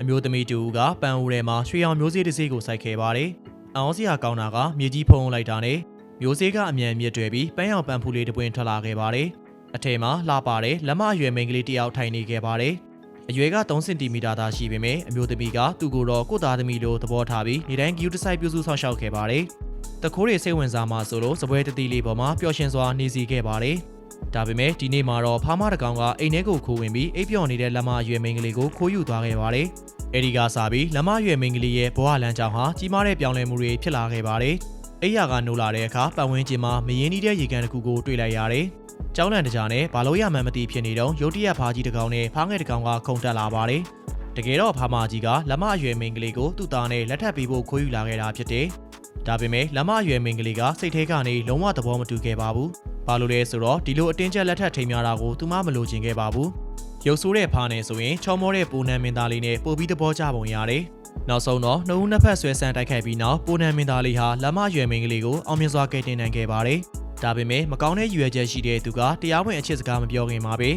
အမျိုးသမီးတူကပန်အိုထဲမှာရွှေအောင်မျိုးစေ့တစ်စေးကိုစိုက်ခဲ့ပါတယ်။အောင်စရာကောင်းတာကမြေကြီးဖုံးလိုက်တာနဲ့မျိုးစေ့ကအမြန်မြစ်တွဲပြီးပန်းရောင်ပန်းဖူးလေးတစ်ပွင့်ထွက်လာခဲ့ပါတယ်။အထက်မှာလှပတဲ့လက်မအရွယ်မိန်းကလေးတစ်ယောက်ထိုင်နေခဲ့ပါတယ်။အရွယ်က3စင်တီမီတာသာရှိပေမဲ့အမျိုးသမီးကသူ့ကိုယ်တော့ကိုယ့်သားသမီးလိုသဘောထားပြီးနေတိုင်းဂီယူတစ်ဆိုင်ပြုစုဆောင်ရှောက်ခဲ့ပါတယ်။တခိုးတွေစိတ်ဝင်စားမှဆိုလို့စပွဲတတိလေးပေါ်မှာပျော်ရွှင်စွာနေစီခဲ့ပါတယ်။ ဒါပေမဲ့ဒီနေ့မှာတော့ဖားမတကောင်ကအိမ်ထဲကိုခိုးဝင်ပြီးအိပ်ပျော်နေတဲ့လက်မအရွယ်မိန်းကလေးကိုခိုးယူသွားခဲ့ပါတယ်။အဲဒီကစားပြီးလက်မအရွယ်မိန်းကလေးရဲ့ဘဝလမ်းကြောင်းဟာကြီးမားတဲ့ပြောင်းလဲမှုတွေဖြစ်လာခဲ့ပါတယ်။အိယာကနိုးလာတဲ့အခါပတ်ဝန်းကျင်မှာမရင်းနှီးတဲ့ရေကန်တစ်ခုကိုတွေ့လိုက်ရတယ်။ကျောင်းလန်တကြားနဲ့ဘာလို့ရမှန်းမသိဖြစ်နေတော့ရုတ်တရက်ဖားကြီးတစ်ကောင်နဲ့ဖားငယ်တစ်ကောင်ကခုန်တက်လာပါတယ်။တကယ်တော့ဖားမကြီးကလက်မအရွယ်မိန်းကလေးကိုသူ့သားနဲ့လက်ထပ်ပေးဖို့ခိုးယူလာခဲ့တာဖြစ်တယ်။ဒါပေမဲ့လက်မအရွယ်မိန်းကလေးကစိတ်ထဲကနေလုံးဝသဘောမတူခဲ့ပါဘူး။ ဘာလို့လဲဆိုတော့ဒီလိုအတင်းကျပ်လက်ထပ်ထိမ်းများတာကိုသူမမလိုချင်ခဲ့ပါဘူး။ရုပ်ဆိုးတဲ့ဖားနေဆိုရင်ချောမောတဲ့ပူနန်မင်းသားလေးနဲ့ပို့ပြီးသဘောကျပုံရတယ်။နောက်ဆုံးတော့နှုတ်ဦးနှစ်ဖက်ဆွဲဆန်းတိုက်ခိုက်ပြီးနောက်ပူနန်မင်းသားလေးဟာလက်မအရွယ်မိန်းကလေးကိုအောင်မြင်စွာကယ်တင်နိုင်ခဲ့ပါတယ်။ဒါပေမဲ့မကောင်းတဲ့ရည်ရွယ်ချက်ရှိတဲ့သူကတရားဝင်အချစ်စကားမပြောခင်မှာပဲ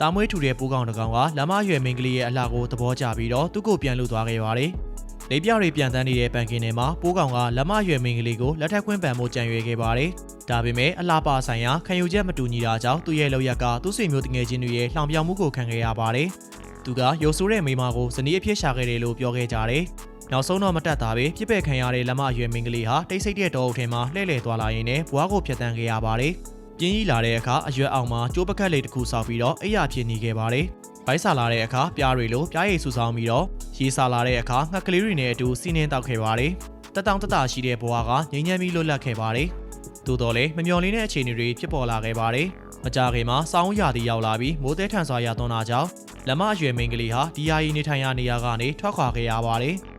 တာမွေးထူတဲ့ပိုးကောင်တစ်ကောင်ကလက်မအရွယ်မိန်းကလေးရဲ့အလှကိုသဘောကျပြီးတော့သူ့ကိုပြန်လူသွားခဲ့ပါတယ်။ လေးပြတွေပြန်တန်းနေတဲ့ပန်ကင်ထဲမှာပိုးကောင်ကလက်မရွယ်မင်းကလေးကိုလက်ထက်ခွင့်ပန်ဖို့ကြံရွယ်ခဲ့ပါတယ်။ဒါပေမဲ့အလားပါဆိုင်ရာခံယူချက်မတူညီတာကြောင့်သူ့ရဲ့လောက်ရက်ကသူ့ဆွေမျိုးတငယ်ချင်းတွေရဲ့လှောင်ပြောင်မှုကိုခံခဲ့ရပါတယ်။သူကရုပ်ဆိုးတဲ့မိန်းမကိုဇနီးအဖြစ်ရှာခဲ့တယ်လို့ပြောခဲ့ကြတယ်။နောက်ဆုံးတော့မတက်တာပဲပြစ်ပယ်ခံရတဲ့လက်မရွယ်မင်းကလေးဟာတိတ်ဆိတ်တဲ့တောအုပ်ထဲမှာလှည့်လည်သွားလာရင်းနဲ့ဘွားကိုဖျက်ဆီးခဲ့ရပါတယ်။ ပြင်းကြီးလာတဲ့အခါအရွက်အောင်မှာကျိုးပကက်လေးတစ်ခုဆောက်ပြီးတော့အိယာဖြစ်နေခဲ့ပါတယ်။ဘိုက်ဆာလာတဲ့အခါပြားတွေလိုပြားရည်ဆူဆောင်းပြီးတော့ရေဆာလာတဲ့အခါငှက်ကလေးတွေနဲ့အတူစီးနှင်းတောက်ခဲ့ပါတယ်။တက်တောင်တက်တာရှိတဲ့ဘဝကငြိမ်းချမ်းပြီးလွတ်လပ်ခဲ့ပါတယ်။သို့တော်လည်းမမျော်လင့်တဲ့အခြေအနေတွေဖြစ်ပေါ်လာခဲ့ပါတယ်။မကြခင်မှာစောင်းရာသီရောက်လာပြီးမိုးသည်ထန်စွာရသွန်းတာကြောင့်လက်မအရွယ်မိန်းကလေးဟာဒီယာယီနေထိုင်ရာနေရာကနေထွက်ခွာခဲ့ရပါတယ်။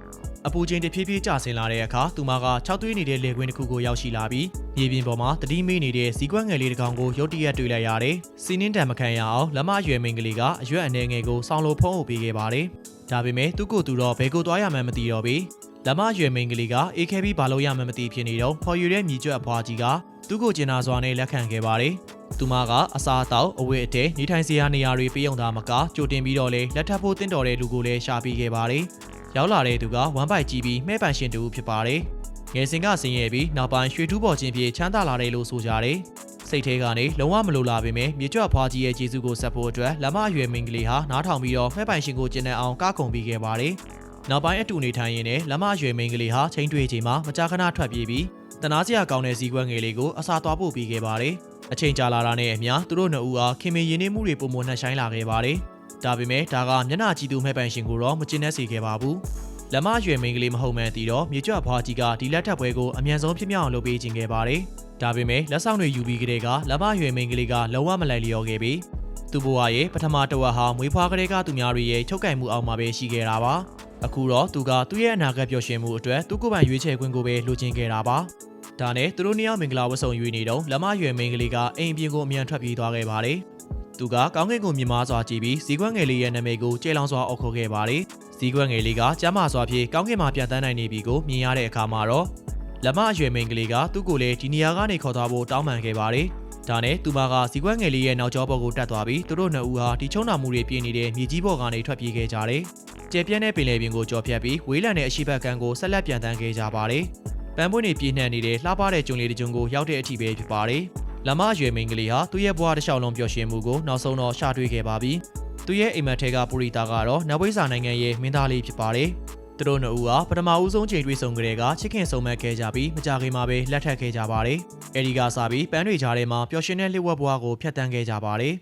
အပူချိန်တဖြည်းဖြည်းကျဆင်းလာတဲ့အခါသူမက၆သွေးနေတဲ့လေကွင်းတစ်ခုကိုရောက်ရှိလာပြီးမြေပြင်ပေါ်မှာတတိမေးနေတဲ့ဇီကွက်ငယ်လေးတစ်ကောင်ကိုရုတ်တရက်တွေ့လိုက်ရတယ်။စီးနှင်းတံမခံရအောင်လက်မအရွယ်မိန်းကလေးကအရွက်အနေငယ်ကိုဆောင်းလိုဖုံးအုပ်ပေးခဲ့ပါတယ်။ဒါပေမဲ့သူ့ကိုယ်သူတော့ဘယ်ကိုသွားရမှန်းမသိတော့ပြီ။လက်မအရွယ်မိန်းကလေးကအေးခဲပြီးဘာလို့ရမှန်းမသိဖြစ်နေတော့ဖော်ယူတဲ့မြေကျွတ်အဖွားကြီးကသူ့ကိုကျင်နာစွာနဲ့လက်ခံခဲ့ပါတယ်။သူမကအစားအသောက်အဝတ်အထည်နေထိုင်စရာနေရာတွေပေးုံသားမကကြိုတင်ပြီးတော့လေလက်ထပ်ဖို့တင့်တော်တဲ့လူကိုလည်းရှာပေးခဲ့ပါတယ်။ ရောက်လာတဲ့သူကဝမ်းပိုက်ကြည့်ပြီးမှဲပန်ရှင်တူဖြစ်ပါတယ်။ငယ်စဉ်ကဆင်းရဲပြီးနောက်ပိုင်းရွှေထူးပေါ်ခြင်းဖြင့်ချမ်းသာလာတယ်လို့ဆိုကြတယ်။စိတ်ထဲကနေလုံးဝမလိုလာပေမဲ့မြေကျွတ်ဖွားကြီးရဲ့ကျေးဇူးကိုဆက်ဖို့အတွက်လက်မအရွယ်မိန်းကလေးဟာနားထောင်ပြီးတော့မှဲပိုင်ရှင်ကိုကျင့်တဲ့အောင်ကခုန်ပြီးခဲ့ပါတယ်။နောက်ပိုင်းအတူနေထိုင်ရင်းနဲ့လက်မအရွယ်မိန်းကလေးဟာချိန်တွေ့ချိန်မှာမကြာခဏထွက်ပြေးပြီးတနာစရာကောင်းတဲ့ဇီကွက်ငယ်လေးကိုအစာသွားပို့ပေးခဲ့ပါတယ်။အချိန်ကြာလာတာနဲ့အမျှသူတို့နှစ်ဦးဟာခင်မင်ရင်းနှီးမှုတွေပုံမနှက်ဆိုင်လာခဲ့ပါတယ်။ ဒါပေမဲ့ဒါကမျက်နှာကြည့်သူမှဲပိုင်ရှင်ကိုတော့မကျင်တတ်စေခဲ့ပါဘူး။လက်မရွယ်မိန်းကလေးမဟုတ်မှန်းသိတော့မြေကြွဖွားကြီးကဒီလက်ထပ်ပွဲကိုအမြန်ဆုံးဖြစ်မြောက်အောင်လုပ်ပေးခြင်းခဲ့ပါတယ်။ဒါပေမဲ့လက်ဆောင်တွေယူပြီးကတည်းကလက်မရွယ်မိန်းကလေးကလုံးဝမလိုက်လျောခဲ့ပြီ။သူ့ဘဝရဲ့ပထမတစ်ဝက်ဟာမွေးဖွားကလေးကသူများတွေရဲ့ချုပ်ကင်မှုအောက်မှာပဲရှိခဲ့တာပါ။အခုတော့သူကသူ့ရဲ့အနာဂတ်ပျော်ရွှင်မှုအတွက်သူ့ကိုယ်ပိုင်ရွေးချယ်ခွင့်ကိုပဲလိုချင်ခဲ့တာပါ။ဒါနဲ့သူတို့နှစ်ယောက်မင်္ဂလာဝတ်ဆောင်ယူနေတော့လက်မရွယ်မိန်းကလေးကအိမ်အပြင်ကိုအမြန်ထွက်ပြေးသွားခဲ့ပါတယ်။ သူကကောင်းကင်ကိုမြင်မာစွာကြည့်ပြီးဇီကွက်ငယ်လေးရဲ့နာမည်ကိုကျေလောင်စွာအော်ခေါ်ခဲ့ပါတယ်။ဇီကွက်ငယ်လေးကကျမ်းမာစွာဖြင့်ကောင်းကင်မှာပြန်တန်းနိုင်နေပြီကိုမြင်ရတဲ့အခါမှာတော့လက်မအရွယ်မိန်းကလေးကသူ့ကိုလည်းဒီနေရာကနေခေါ်သွားဖို့တောင်းပန်ခဲ့ပါတယ်။ဒါနဲ့သူမကဇီကွက်ငယ်လေးရဲ့နောက်ကျောပေါ်ကိုတက်သွားပြီးသူတို့နှစ်ဦးဟာဒီချုံနာမှုတွေပြင်းနေတဲ့မြေကြီးပေါ်ကနေထွက်ပြေးခဲ့ကြတယ်။ကျဲပြန့်တဲ့ပင်လယ်ပြင်ကိုကြော်ဖြတ်ပြီးဝေးလံတဲ့အရှိဘက်ကန်းကိုဆက်လက်ပြန်တန်းခဲ့ကြပါတယ်။ပန်းပွင့်တွေပြင်းနှံ့နေတဲ့လှပတဲ့ကျုံလေးတစ်ကျုံကိုရောက်တဲ့အထိပဲဖြစ်ပါတယ်။ လမအရွယ်မိန်းကလေးဟာသူ့ရဲ့ဘဝတစ်လျှောက်လုံးပျော်ရွှင်မှုကိုနောက်ဆုံးတော့ရှာတွေ့ခဲ့ပါပြီ။သူ့ရဲ့အိမ်မက်ထဲကပူရီတာကတော့နဝိဇာနိုင်ငံရဲ့မင်းသားလေးဖြစ်ပါတယ်။သူတို့နှစ်ဦးဟာပထမဦးဆုံးချိန်တွေ့ဆုံကြတဲ့ကချစ်ခင်ဆုံမဲ့ခဲ့ကြပြီးမကြခင်မှာပဲလက်ထပ်ခဲ့ကြပါတယ်။အဲဒီကစပြီးပန်းတွေကြားထဲမှာပျော်ရွှင်တဲ့လှည့်ဝက်ဘဝကိုဖျက်ဆီးခဲ့ကြပါတယ်။